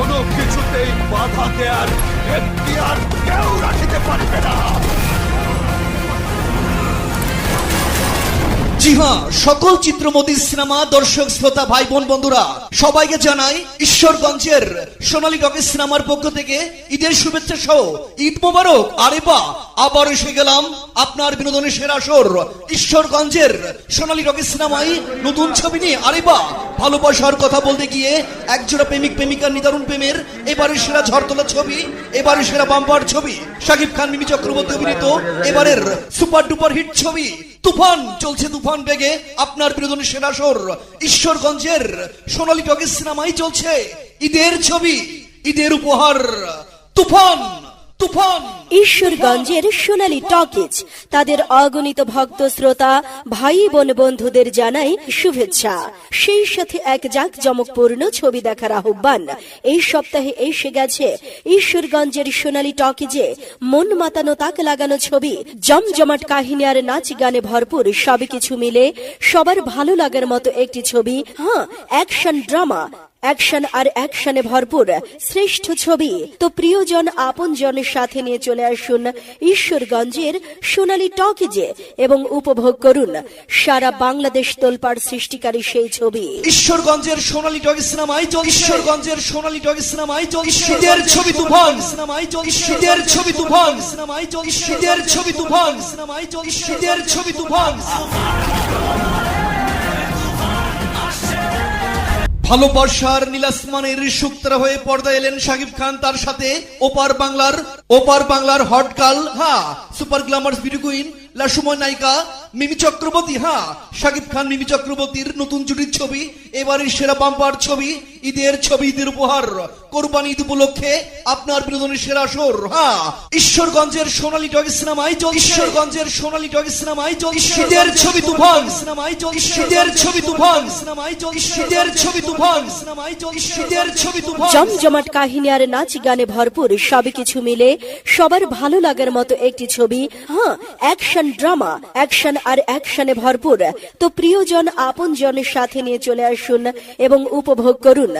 কোনো কিছুতেই বাধা আর আর কেউ রাখিতে পারবে জি হ্যাঁ সকল চিত্রমতি সিনেমা, দর্শক, শ্রোতা, ভাই, বোন, বন্ধুরা, সবাইকে জানাই ঈশ্বরগঞ্জের সোনালী টকের সিনেমার পক্ষ থেকে ঈদের শুভেচ্ছা সহ ঈদ মোবারক। আরে বা আবার এসে গেলাম আপনার বিনোদনের সেরা ঈশ্বরগঞ্জের সোনালী সিনেমায় নতুন ছবি নিয়ে। আরে বা ভালোবাসার কথা বলতে গিয়ে একজোড়া প্রেমিক, প্রেমিকার নিদারুণ প্রেমের এবারের সেরা ঝড়তলা ছবি, এবারের সেরা বাম্পার ছবি, শাকিব খান, মিমি চক্রবর্তী অভিনীত এবারের সুপার ডুপার হিট ছবি, তুফান, চলছে তুফান। বেগে আপনার বিনোদন সেনাসর ঈশ্বরগঞ্জের সোনালী টকের সিনেমাই চলছে। ঈদের ছবি ঈদের উপহার তুফান। ঈশ্বরগঞ্জের সোনালী টকিজ। তাদের অগণিত ভক্ত শ্রোতা, ভাই বোন বন্ধুদের জানাই শুভেচ্ছা। সেই সাথে এক জাঁকজমকপূর্ণ ছবি দেখার আহ্বান। এই সপ্তাহে এসে গেছে ঈশ্বরগঞ্জের সোনালী টকিজে মন মাতানো তাক লাগানো ছবি। জমজমাট কাহিনী আর নাচ গানে ভরপুর সবই কিছু মিলে সবার ভালো লাগার মতো একটি ছবি। হ্যাঁ অ্যাকশন ড্রামা। অ্যাকশন আর অ্যাকশনে ভরপুর শ্রেষ্ঠ ছবি। তো প্রিয়জন আপনজনের সাথে নিয়ে চলে আসুন ঈশ্বরগঞ্জের সোনালী টকিজে এবং উপভোগ করুন সারা বাংলাদেশ তোলপাড় সৃষ্টিকারী সেই ছবি। ঈশ্বরগঞ্জের সোনালী টগি সিনেমাই চল ঈশ্বরগঞ্জের সোনালী টগি সিনেমাই চল ঈদের ছবি তুফান। সিনেমাই চল ঈদের ছবি তুফান। সিনেমাই চল ঈদের ছবি তুফান। সিনেমাই চল ঈদের ছবি তুফান। ভালোবাসার নীলাসমানের শুক্তরা হয়ে পর্দা এলেন শাকিব খান, তার সাথে ওপার বাংলার ওপার বাংলার হট গার্ল হ্যাঁ সুপার গ্ল্যামার্স বিউটি কুইন লাসময় নায়িকা মিমি চক্রবর্তী হ্যাঁ শাকিব খান মিমি চক্রবর্তীর নতুন জুটির ছবি এবারের সেরা বাম্পার ছবি ঈদের ছবি ঈদের উপহার কোরবানি ঈদ উপলক্ষে আপনার বিনোদনের সেরা আসর হ্যাঁ ঈশ্বরগঞ্জের সোনালী টগি সিনেমাই চল ঈশ্বরগঞ্জের সোনালী টগি সিনেমাই চল ঈদের ছবি তুফান। সিনেমাই চল ঈদের ছবি তুফান। সিনেমাই চল ঈদের ছবি তুফান। সিনেমাই চল ঈদের ছবি তুফান। জমজমাট কাহিনী আর নাচ গানে ভরপুর সবই কিছু মিলে সবার ভালো লাগার মতো একটি ছবি হ্যাঁ অ্যাকশন ড্রামা অ্যাকশন আর অ্যাকশনে ভরপুর। তো প্রিয়জন আপনজনের সাথে নিয়ে চলে আসুন এবং উপভোগ করুন।